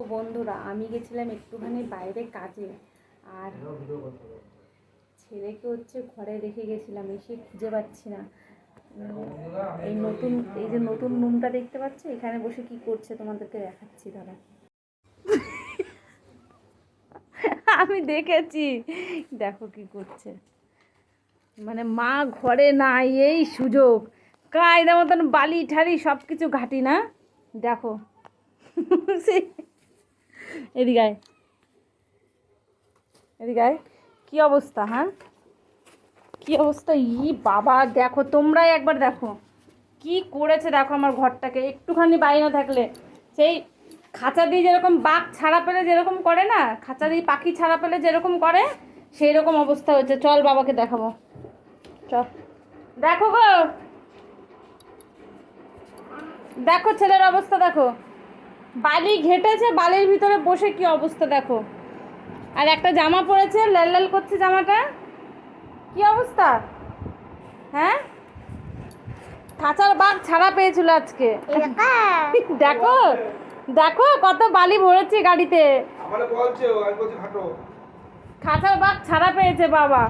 বন্ধুরা, আমি গেছিলাম একটুখানি বাইরে কাজে আর ছেলেকে হচ্ছে ঘরে রেখে গেছিলাম, এসে খুঁজে পাচ্ছি না। এই নতুন, এই যে নতুন রুমটা দেখতে পাচ্ছ? এখানে বসে কি করছে তোমাদেরকে দেখাচ্ছি দাদা আমি দেখেছি। দেখো কি করছে। মানে মা ঘরে নাই, এই সুযোগ। কায়দা মতন বালি ঠালি সব কিছু ঘাটি না? দেখো। সেই এদিকে আয়। এদিকে আয়। কি অবস্থা হ্যাঁ? কি অবস্থা? ই বাবা, দেখো, তোমরাই একবার দেখো। কি করেছে দেখো আমার ঘরটাকে। একটুখানি বাইরে থাকলে। সেই খাঁচা দিয়ে যেরকম বাঘ ছাড়া পেলে যেরকম করে না, খাঁচা দিয়ে পাখি ছাড়া পেলে যেরকম করে সেই রকম অবস্থা হয়েছে। চল বাবাকে দেখাবো। চল। দেখো গো। দেখো ছেলের অবস্থা, দেখো। বালি ঘেটেছে বালির ভিতরে বসে কি অবস্থা দেখো। আর একটা জামা পরেছে লাল লাল করছে জামাটা। কি অবস্থা? হ্যাঁ? খাঁচার বাঘ ছাড়া পেয়েছিল আজকে। দেখো দেখো কত বালি ভরেছে গাড়িতে। আমারে বলছে ও, আমি বলছি হাঁটো। খাঁচার বাঘ ছাড়া পেয়েছে বাবা।